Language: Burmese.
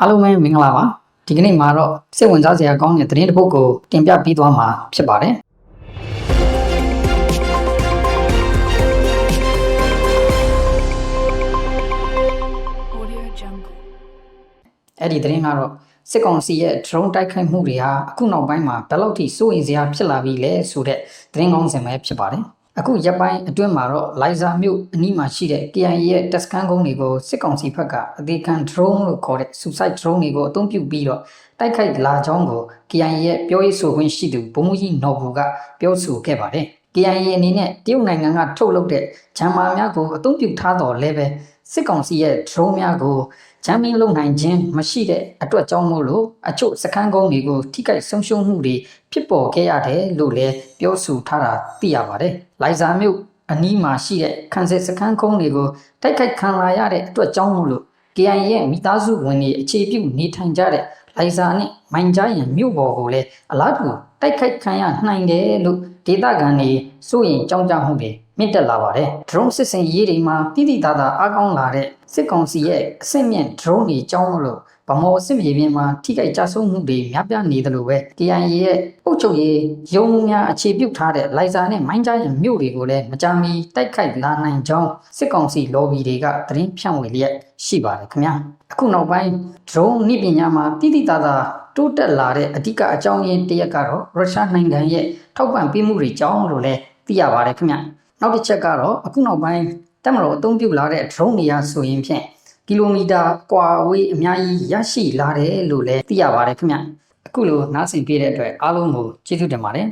အားလုံးပဲမင်္ဂလာပါဒီကနေ့မှာတော့စိတ်ဝင်စားစရာကောင်းတဲ့သတင်းတစ်ပုဒ်ကိုတင်ပြပေးသွားမှာဖြစ်ပါတယ် Audio Jungle. အဲ့ဒီသတင်းကတော့စစ်ကောင်စီရဲ့ drone တိုက်ခိုက်မှုတွေဟာအခုနောက်ပိုင်းမှာဘယ်လောက်ထိစိုးရိမ်စရာဖြစ်လာပြီလဲဆိုတဲ့သတင်းကောင်းစင်ပဲဖြစ်ပါတယ် အခုရက်ပိုင်းအတွင်းမှာတော့လိုင်ဇာမြို့အနီးမှာရှိတဲ့ KIA ရဲ့တပ်စခန်းကုန်းတွေကိုစစ်ကောင်စီဘက်ကအသေးခံ drone လို့ခေါ်တဲ့ suicide drone တွေကိုအသုံးပြုပြီးတော့တိုက်ခိုက်လာကြောင်းကို KIA ရဲ့ပြောရေးဆိုခွင့်ရှိသူဗိုလ်မှူးကြီးနော်ဘူကပြောဆိုခဲ့ပါတယ် KIA အနေနဲ့တရုတ်နိုင်ငံကထုတ်လုပ်တဲ့ဂျမ်မာများကိုအသုံးပြုထားတော်လဲပဲစစ်ကောင်စီရဲ့ drone များကိုဂျမ်မင်းလုံနိုင်ခြင်းမရှိတဲ့အတွက်ကြောင့်မို့လို့အချို့စခန်းကုန်းတွေကိုထိခိုက်ဆုံးရှုံးမှုတွေဖြစ်ပေါ်ခဲ့ရတယ်လို့လည်းပြောဆိုထားတာသိရပါတယ်။လိုင်ဇာမြို့အနီးမှာရှိတဲ့ခန်းစစ်စခန်းကုန်းတွေကိုတိုက်ခိုက်ခံလာရတဲ့အတွက်ကြောင့်မို့လို့ KIA ရဲ့မိသားစုဝင်တွေအခြေပြုနေထိုင်ကြတဲ့လိုင်ဇာနဲ့မိုင်ကြားရန်မြို့ပေါ်ကိုလည်းအလားတူတိုက်ခိုက်ခံရနိုင်တယ်လို့ဒေသခံတွေစိုးရင်ကြောင်းကြမှုတွေ မြင့်တက်လာပါတယ်။ drone စစ်စင်ရေးတွေမှာတိတိသားသားအားကောင်းလာတဲ့စစ်ကောင်စီရဲ့အဆင့်မြင့် drone တွေကြောင်းလို့ဗမော်စစ်မြေပြင်မှာထိခိုက်ကြဆုံးမှုတွေများပြားနေတယ်လို့ပဲ KIA ရဲ့အုပ်ချုပ်ရေးရုံးမှုများအခြေပြုထားတဲ့လိုင်ဇာနဲ့မိုင်းကြားရန်မြို့တွေကိုလည်းမကြာမီတိုက်ခိုက်လာနိုင်ကြောင်းစစ်ကောင်စီ lobby တွေကသတင်းဖြန့်ဝေလျက်ရှိပါတယ်ခင်ဗျာအခုနောက်ပိုင်း drone နည်းပညာမှာတိတိသားသားတိုးတက်လာတဲ့အဓိကအကြောင်းရင်းတစ်ရက်ကတော့ရုရှားနိုင်ငံရဲ့ထောက်ပံ့ပေးမှုတွေကြောင့်လို့လည်းသိရပါတယ်ခင်ဗျ နောက်တစ်ချက်ကတော့အခုနောက်ပိုင်းတက်မတော်အသုံးပြုလာတဲ့ drone တွေရာဆိုရင်ဖြင့်ကီလိုမီတာကွာဝေးအများကြီးရရှိလာတယ်လို့လည်းသိရပါတယ်ခင်ဗျအခုလိုနားဆင်ပြတဲ့အတွက်အားလုံးကိုကျေးဇူးတင်ပါတယ်